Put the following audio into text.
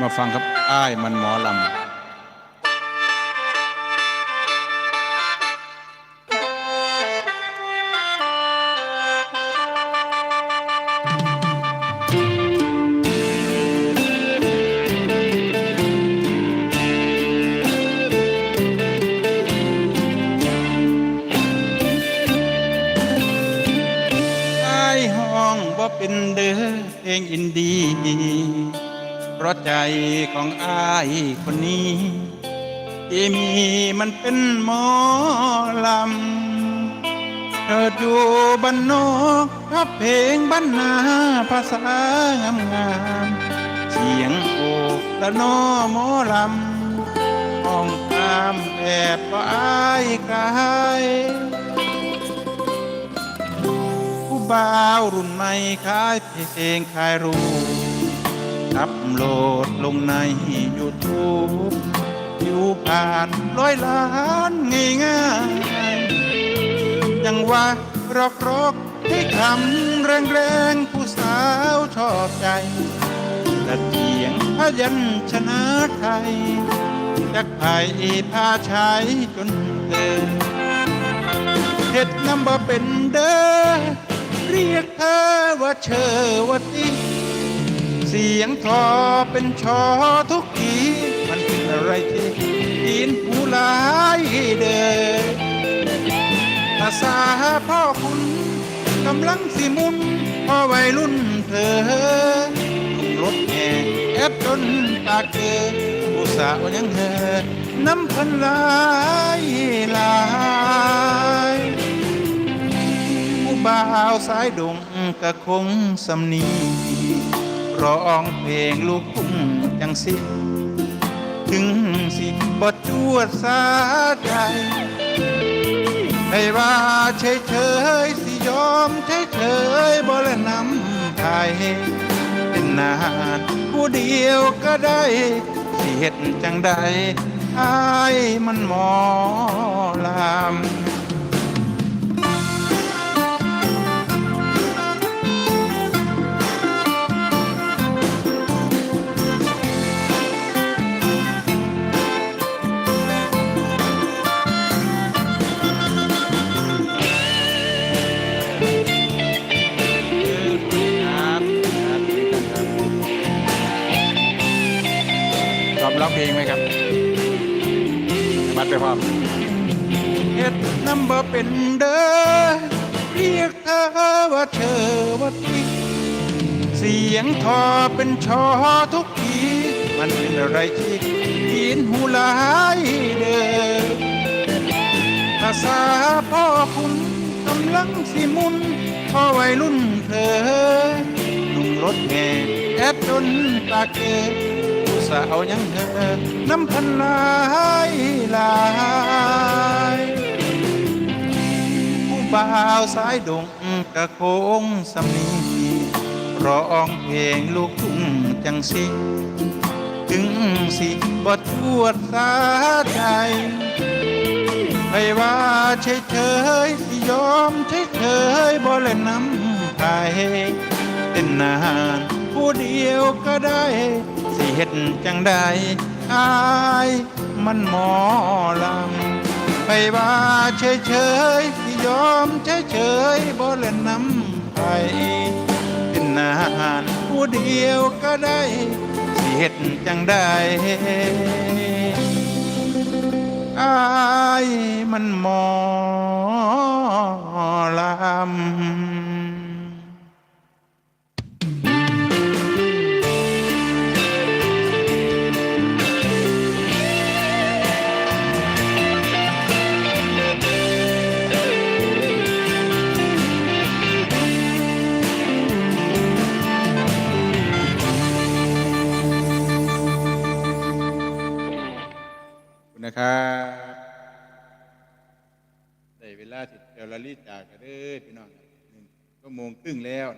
มาฟังครับอ้ายมันหมอลำอ้ายห้องบ่เป็นเด้อเพลงอินดี เพราะใจของอ้ายคนนี้ ที่มีมันเป็นหมอลำเกิดอยู่บ้านนอกรับเพลงบ้านนาภาษางามงามๆเสียงโอกและนอหมอลำห้องตามแบบก็อายกายผู้บ่าวรุ่นใหม่ขายเพลงขายรูป โหลดลงใน YouTube อยู่ผ่านร้อยล้านง่ายง่ายยังว่ารอกรอกให้คำแรงแรงๆผู้สาวชอบใจแต่เสียงพยัญชนะไทยจากไผ่พาใช้จนเกินเห็ดน้ำบ่เป็นเด้อเรียกเธอว่าเชอว่าติ เสียงทอเป็นชอทุกที มันเป็นอะไรที่ดินผู้ลายเดินภาษาพ่อคุณกำลังสิมุนพ่อวัยรุ่นเธอรถแห่แอดจนปากเกอผู้สาวยังเธอน้ำพันลายหลายผู้บ่าวสายดงกะคงสำนี ร้องเพลงลูกทุ่งจังสิถึงสิบดจวดสาใจให้ว่าเฉยเฉยๆสิยอมเฉยเฉยบ่ละนำไทยเป็นนานผู้เดียวก็ได้สิเฮ็ดจังใดอายมันหมอลำ เพลงไหมครับมัดไปพร้อมเฮ็ดน้ำบ่เป็นเด้อเรียกเธอว่าเธอว่าติเสียงทอเป็นชอทุกที มันเป็นอะไรที่ยินหูหลายเด้อภาษาพ่อคุณกำลังสิมุนพ่อวัยรุ่นเธอหนุ่มรถแห่แอดจนตาเก๋ สาวยังเธอน้ำพันลายหลายผู้บ่าวสายดงกะโคงสำนีร้องเพลงลูกทุ่งจังสิถึงสิบทวดสาใจไม่ว่าเฉยเฉยสิยอมเฉยเฉยบ่เล่นน้ำไทยเป็นนานผู้เดียวก็ได้ สิเฮ็ดจังใดอายมันหมอลำไม่ว่าเฉยเฉยยอมเฉยเฉยบ่เล่นน้ำไทยเป็นนานผู้เดียวก็ได้สิเฮ็ดจังใดอายมันหมอลำ นะครับได้เวลาที่เดลารีจากกันเด้อพี่น้องหนึ่งก็โมงครึ่งแล้ว